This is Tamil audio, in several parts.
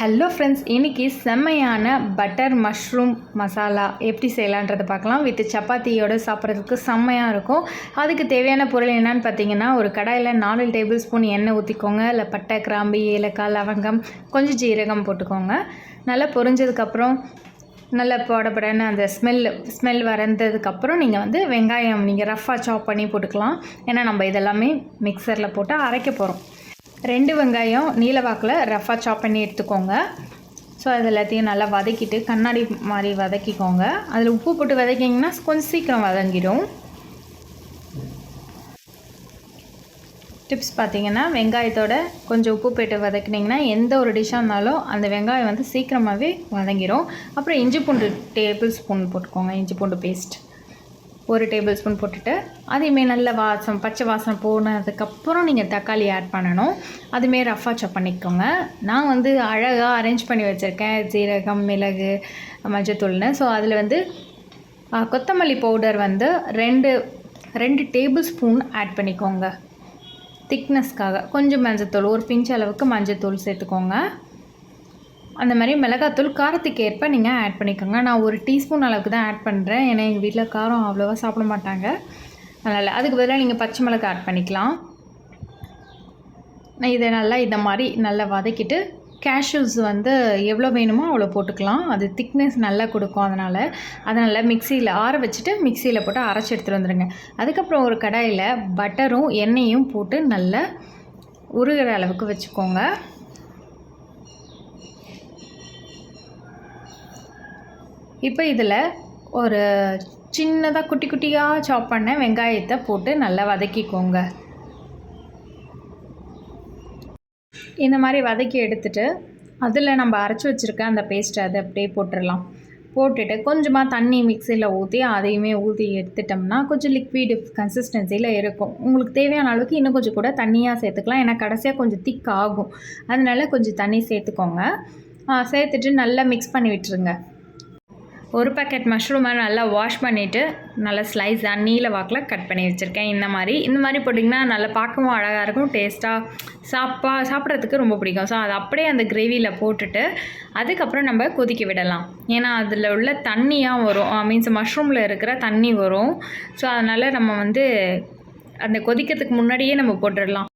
ஹலோ ஃப்ரெண்ட்ஸ் இன்றைக்கி செம்மையான பட்டர் மஷ்ரூம் மசாலா எப்படி செய்யலான்றதை பார்க்கலாம். வித் சப்பாத்தியோடு சாப்பிட்றதுக்கு செம்மையாக இருக்கும். அதுக்கு தேவையான பொருள் என்னன்னு பார்த்தீங்கன்னா ஒரு கடாயில் நாலு டேபிள் ஸ்பூன் எண்ணெய் ஊற்றிக்கோங்க இல்லை பட்டை கிராம்பு ஏலக்காய் லவங்கம் கொஞ்சம் ஜீரகம் போட்டுக்கோங்க. நல்லா பொரிஞ்சதுக்கப்புறம் நல்லா போடப்படன்னு அந்த ஸ்மெல் ஸ்மெல் வரந்ததுக்கப்புறம் நீங்கள் வந்து வெங்காயம் நீங்கள் ரஃப்பாக சாப் பண்ணி போட்டுக்கலாம். ஏன்னா நம்ம இதெல்லாமே மிக்சரில் போட்டு அரைக்க போகிறோம் ரெண்டு வெங்காயம் நீலவாக்கில் ரஃபாக சாப் பண்ணி எடுத்துக்கோங்க. ஸோ அது எல்லாத்தையும் நல்லா வதக்கிட்டு கண்ணாடி மாதிரி வதக்கிக்கோங்க. அதில் உப்பு போட்டு வதக்கிங்கன்னா கொஞ்சம் சீக்கிரம் வதங்கிடும். டிப்ஸ் பார்த்தீங்கன்னா வெங்காயத்தோட கொஞ்சம் உப்பு போட்டு வதக்கினீங்கன்னா எந்த ஒரு டிஷ்ஷாக இருந்தாலும் அந்த வெங்காயம் வந்து சீக்கிரமாகவே வதங்கிடும் அப்புறம் இஞ்சி பூண்டு டேபிள் ஸ்பூன் போட்டுக்கோங்க இஞ்சி பூண்டு பேஸ்ட் ஒரு டேபிள் ஸ்பூன் போட்டுட்டு அதையுமே நல்ல வாசம் பச்சை வாசம் போனதுக்கப்புறம் நீங்கள் தக்காளி ஆட் பண்ணணும். அதுமாரி ரஃபாக சப் பண்ணிக்கோங்க. நான் வந்து அழகாக அரேஞ்ச் பண்ணி வச்சுருக்கேன். ஜீரகம் மிளகு மஞ்சத்தூள்னு. ஸோ அதில் வந்து கொத்தமல்லி பவுடர் வந்து ரெண்டு ரெண்டு டேபிள் ஸ்பூன் ஆட் பண்ணிக்கோங்க. திக்னஸ்க்காக கொஞ்சம் மஞ்சத்தூள் ஒரு பிஞ்ச் அளவுக்கு மஞ்சத்தூள் சேர்த்துக்கோங்க. அந்த மாதிரி மிளகாத்தூள் காரத்துக்கு ஏற்ப நீங்கள் ஆட் பண்ணிக்கோங்க. நான் ஒரு டீஸ்பூன் அளவுக்கு தான் ஆட் பண்ணுறேன் ஏன்னா எங்கள் வீட்டில் காரம் அவ்வளோவா சாப்பிட மாட்டாங்க. அதனால் அதுக்கு பதிலாக நீங்கள் பச்சை மிளகா ஆட் பண்ணிக்கலாம். நான் இதை நல்லா இந்த மாதிரி நல்லா வதக்கிட்டு கேஷ்யூஸ் வந்து எவ்வளோ வேணுமோ அவ்வளோ போட்டுக்கலாம். அது திக்னஸ் நல்லா கொடுக்கும் அதனால். அதனால் மிக்சியில் ஆற வச்சுட்டு மிக்சியில் போட்டு அரைச்சி எடுத்துகிட்டு வந்துடுங்க அதுக்கப்புறம் ஒரு கடாயில் பட்டரும் எண்ணெயும் போட்டு நல்லா உருகிற அளவுக்கு வச்சுக்கோங்க. இப்போ இதில் ஒரு சின்னதாக குட்டி குட்டியாக சாப் பண்ண வெங்காயத்தை போட்டு நல்லா வதக்கிக்கோங்க. இந்த மாதிரி வதக்கி எடுத்துட்டு அதில் நம்ம அரைச்சி வச்சுருக்க அந்த பேஸ்ட்டை அதை அப்படியே போட்டுடலாம். போட்டுட்டு கொஞ்சமாக தண்ணி மிக்சியில் ஊற்றி அதையுமே ஊற்றி எடுத்துட்டோம்னா கொஞ்சம் லிக்விட் கன்சிஸ்டன்சியில் இருக்கும். உங்களுக்கு தேவையான அளவுக்கு இன்னும் கொஞ்சம் கூட தண்ணியாக சேர்த்துக்கலாம். ஏன்னா கடைசியாக கொஞ்சம் திக் ஆகும். அதனால கொஞ்சம் தண்ணி சேர்த்துக்கோங்க. சேர்த்துட்டு நல்லா மிக்ஸ் பண்ணி விட்டுருங்க. ஒரு பேக்கெட் மஷ்ரூமை நல்லா வாஷ் பண்ணிவிட்டு நல்லா ஸ்லைஸாக நீல வாக்கில் கட் பண்ணி வச்சுருக்கேன். இந்த மாதிரி. இந்த மாதிரி போட்டிங்கன்னா நல்லா பார்க்கவும் அழகாக இருக்கும். டேஸ்ட்டாக சாப்பா சாப்பிட்றதுக்கு ரொம்ப பிடிக்கும். ஸோ அதை அப்படியே அந்த கிரேவியில் போட்டுட்டு அதுக்கப்புறம் நம்ம கொதிக்க விடலாம். ஏன்னா அதில் உள்ள தண்ணியாக வரும். மீன்ஸ் மஷ்ரூமில் இருக்கிற தண்ணி வரும். ஸோ அதனால் நம்ம வந்து அந்த கொதிக்கிறதுக்கு முன்னாடியே நம்ம போட்டுடலாம்.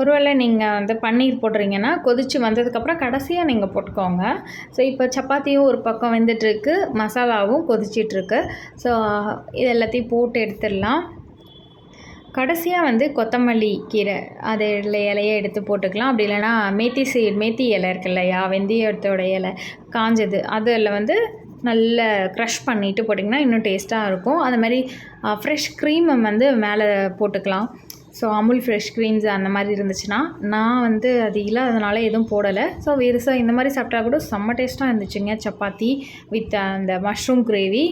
ஒருவேளை நீங்கள் வந்து பன்னீர் போடுறீங்கன்னா கொதித்து வந்ததுக்கப்புறம் கடைசியாக நீங்கள் போட்டுக்கோங்க. ஸோ இப்போ சப்பாத்தியும் ஒரு பக்கம் வெந்துட்டுருக்கு மசாலாவும் கொதிச்சிட்ருக்கு ஸோ இது எல்லாத்தையும் போட்டு எடுத்துடலாம். கடைசியாக வந்து கொத்தமல்லி கீரை அது இலையை எடுத்து போட்டுக்கலாம். அப்படி இல்லைனா மேத்தி சீட் மேத்தி இலை இருக்கு இல்லையா? வெந்தயத்தோட இலை காஞ்சது அதில் வந்து நல்ல க்ரஷ் பண்ணிவிட்டு போட்டிங்கன்னா இன்னும் டேஸ்ட்டாக இருக்கும். அது மாதிரி ஃப்ரெஷ் க்ரீமை வந்து மேலே போட்டுக்கலாம். ஸோ அமுல் ஃப்ரெஷ் க்ரீம்ஸ் அந்த மாதிரி இருந்துச்சுன்னா நான் வந்து அது இல்லாதனால எதுவும் போடலை. ஸோ வெறுசாக இந்த மாதிரி சாப்பிட்டா கூட செம்ம டேஸ்ட்டாக இருந்துச்சுங்க. சப்பாத்தி வித் அந்த mushroom gravy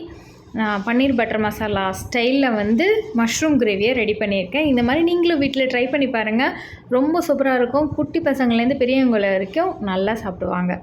paneer butter masala ஸ்டைலில் வந்து மஷ்ரூம் கிரேவியை ரெடி பண்ணியிருக்கேன். இந்த மாதிரி நீங்களும் வீட்டில் ட்ரை பண்ணி பாருங்கள் ரொம்ப சூப்பராக இருக்கும். குட்டி பசங்கள்லேருந்து பெரியவங்கள வரைக்கும் நல்லா சாப்பிடுவாங்க.